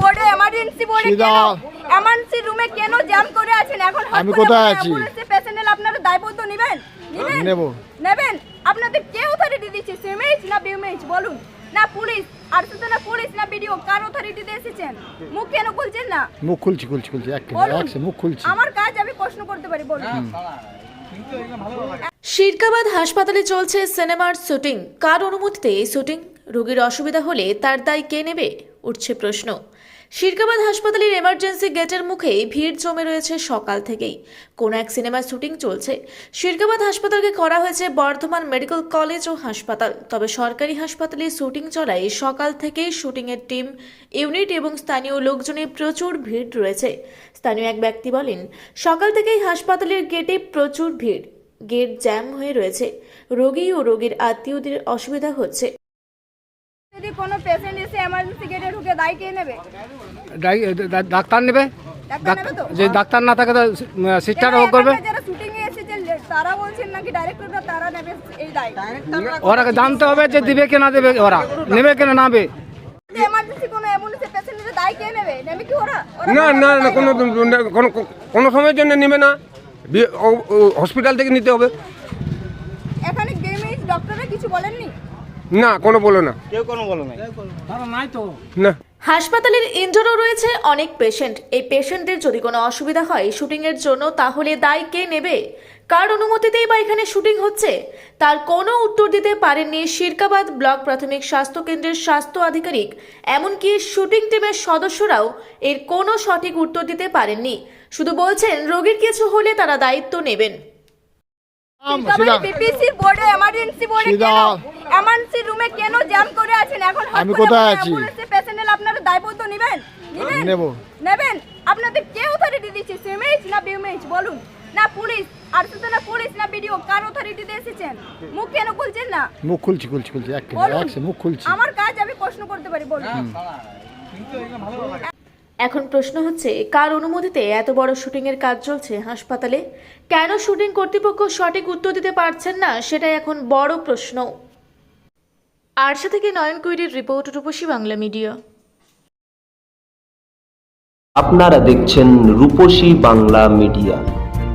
বোর্ডে এমার্জেন্সি বোর্ডে কেন? এমার্জেন্সি রুমে কেন জ্যাম করে আছেন? এখন আমি কোথায় আছি? পেশেন্টের আপনারা দায়বদ্ধ নেবেন? নেবেন? নেব। নেবেন? আপনাদের কে অথরিটি দিচ্ছে? সিমেজ না বলুন। না পুলিশ? আর না পুলিশ না বিডিও কার অথরিটিতে এসেছেন? মুখ কেন খুলছেন না? মুখ খুলছি খুলছি খুলছি। বলুন। এক মুখ খুলছি। আমার কাজ আমি প্রশ্ন করতে পারি বলুন। শিরকাবাদ হাসপাতালে চলছে সিনেমার শুটিং। কার অনুমতিতে এই শুটিং? রোগীর অসুবিধা হলে তার দায় কে নেবে? উঠছে প্রশ্ন। শিরকাবাদ হাসপাতালের এমার্জেন্সি গেটের মুখে ভিড় জমে রয়েছে সকাল থেকেই। কোন এক সিনেমার শুটিং চলছে। শিরকাবাদ হাসপাতালকে করা হয়েছে বর্ধমান মেডিকেল কলেজ ও হাসপাতাল। তবে সরকারি হাসপাতালে শুটিং চলায় সকাল থেকেই শুটিংয়ের টিম, ইউনিট এবং স্থানীয় লোকজনের প্রচুর ভিড় রয়েছে। স্থানীয় এক ব্যক্তি বলেন, সকাল থেকেই হাসপাতালের গেটে প্রচুর ভিড়, গেট জ্যাম হয়ে রয়েছে। রোগী ও রোগীর আত্মীয়দের অসুবিধা হচ্ছে। যদি কোনো পেশেন্ট এসে এমার্জেন্সি গেটে ঢুকে দায় কে নেবে? ডাক্তার নেবে? ডাক্তার যে ডাক্তার না থাকে তো সিস্টার ও করবে? যারা শুটিং এ এসেছে তারা বলছেন নাকি ডাইরেক্টররা তারা নেবে এই দায়। ওরা জানতে হবে যে দিবে কি না দেবে ওরা? নেবে কি না নেবে এমার্জেন্সি কোনো অ্যাম্বুলেন্সের পেশেন্টের দায় কে নেবে? নেবে কি ওরা? ওরা না না না কোনো কোনো কোনো সময়ের জন্য নেবে না। হসপিটাল থেকে নিতে হবে। এখানে ডক্টররা কিছু বলেননি? না কোনো বলো না। কেউ কোনো বলো না। হাসপাতালের ইনডোরও রয়েছে অনেক পেশেন্ট এই পেশেন্টদের যদি কোনো অসুবিধা হয় শুটিংয়ের জন্য তাহলে দায় কে নেবে? কার অনুমতিতেই বা এখানে শুটিং হচ্ছে? তার কোনো উত্তর দিতে পারেননি শিরকাবাদ ব্লক প্রাথমিক স্বাস্থ্য কেন্দ্রের স্বাস্থ্য আধিকারিক। এমনকি শুটিং টিমের সদস্যরাও এর কোনো সঠিক উত্তর দিতে পারেননি। শুধু বলছেন রোগীর কিছু হলে তারা দায়িত্ব নেবেন। আমি কোথায় আছি? নেবেন? নেবেন? নেব। নেবেন? আপনাদের কে অথরিটি দিচ্ছে? সিমেজ না বিউমেজ বলুন। না পুলিশ? আর শুধু না পুলিশ না বিডিও কার অথরিটিতে এসেছেন? মুখ কেন খুলছেন না? মুখ খুলছি খুলছি খুলছি। এক মুখ খুলছি। আমার কাজ আমি প্রশ্ন করতে পারি বলুন। এখন প্রশ্ন হচ্ছে, কার অনুমতিতে এত বড় শুটিংয়ের কাজ চলছে হাসপাতালে? কেন শুটিং কর্তৃপক্ষ সঠিক উত্তর দিতে পারছেন না, সেটাই এখন বড় প্রশ্ন। আরশা থেকে নয়ন কুইরির রিপোর্ট, রূপসী বাংলা মিডিয়া। আপনারা দেখছেন রূপসী বাংলা মিডিয়া।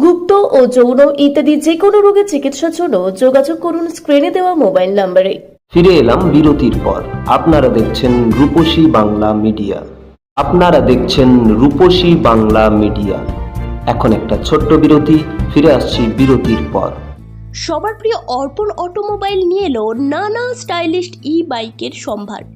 গুপ্ত ও যৌন ইত্যাদি যে কোনো রোগের চিকিৎসার জন্য যোগাযোগ করুন স্ক্রিনে দেওয়া মোবাইল নম্বরে। ফিরে এলাম বিরতির পর। আপনারা দেখছেন রূপসী বাংলা মিডিয়া। আপনারা দেখছেন রূপসী বাংলা মিডিয়া। এখন একটা ছোট্ট বিরতি ফিরে আসছি বিরতির পর। সবার প্রিয় অর্পণ অটোমোবাইল নিয়ে এলো নানা স্টাইলিশ ই বাইকের সম্ভার।